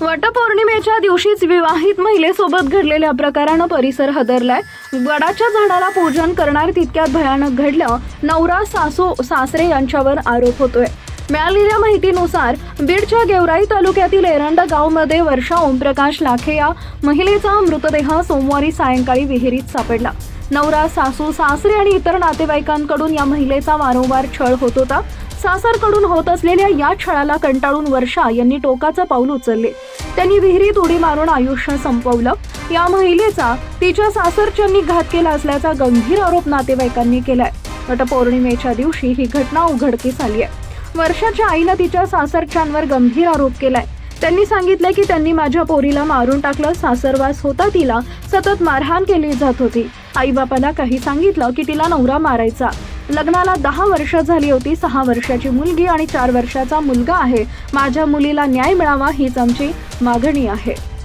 वटपौर्णिमेच्या दिवशीच विवाहित महिलेसोबत घडलेल्या प्रकारानं परिसर हदरलाय. वडाच्या झाडाला पूजन करणार तितक्यात भयानक घडलं नवरा सासू सासरे यांच्यावर आरोप होतोय. मिळालेल्या माहितीनुसार बीडच्या गेवराई तालुक्यातील एरंड गावमध्ये वर्षा ओमप्रकाश लाखे या महिलेचा मृतदेह सोमवारी सायंकाळी विहिरीत सापडला. नवरा सासू सासरे आणि इतर नातेवाईकांकडून या महिलेचा वारंवार छळ होत होता. सासरकडून होत असलेल्या या छळाला कंटाळून वर्षा यांनी टोकाचं पाऊल उचलले. त्यांनी विहिरीत उडी मारून आयुष्य संपवलं. या महिलेचा तिच्या सासरच्यांनी घात केला असल्याचा गंभीर आरोप नातेवाईकांनी केलाय. वटपौर्णिमेच्या दिवशी ही घटना उघडकीस आली आहे वर्षाच्या आईला तिच्या सासरच्यांवर गंभीर आरोप केलाय. त्यांनी सांगितलं की त्यांनी माझ्या पोरीला मारून टाकलं. सासरवास होता तिला. सतत मारहाण केली जात होती. आईबापाला काही सांगितलं की तिला नवरा मारायचा. लग्नाला दहा वर्ष झाली होती. सहा वर्षाची मुलगी आणि चार वर्षाचा मुलगा आहे. माझ्या मुलीला न्याय मिळावा हीच आमची मागणी आहे.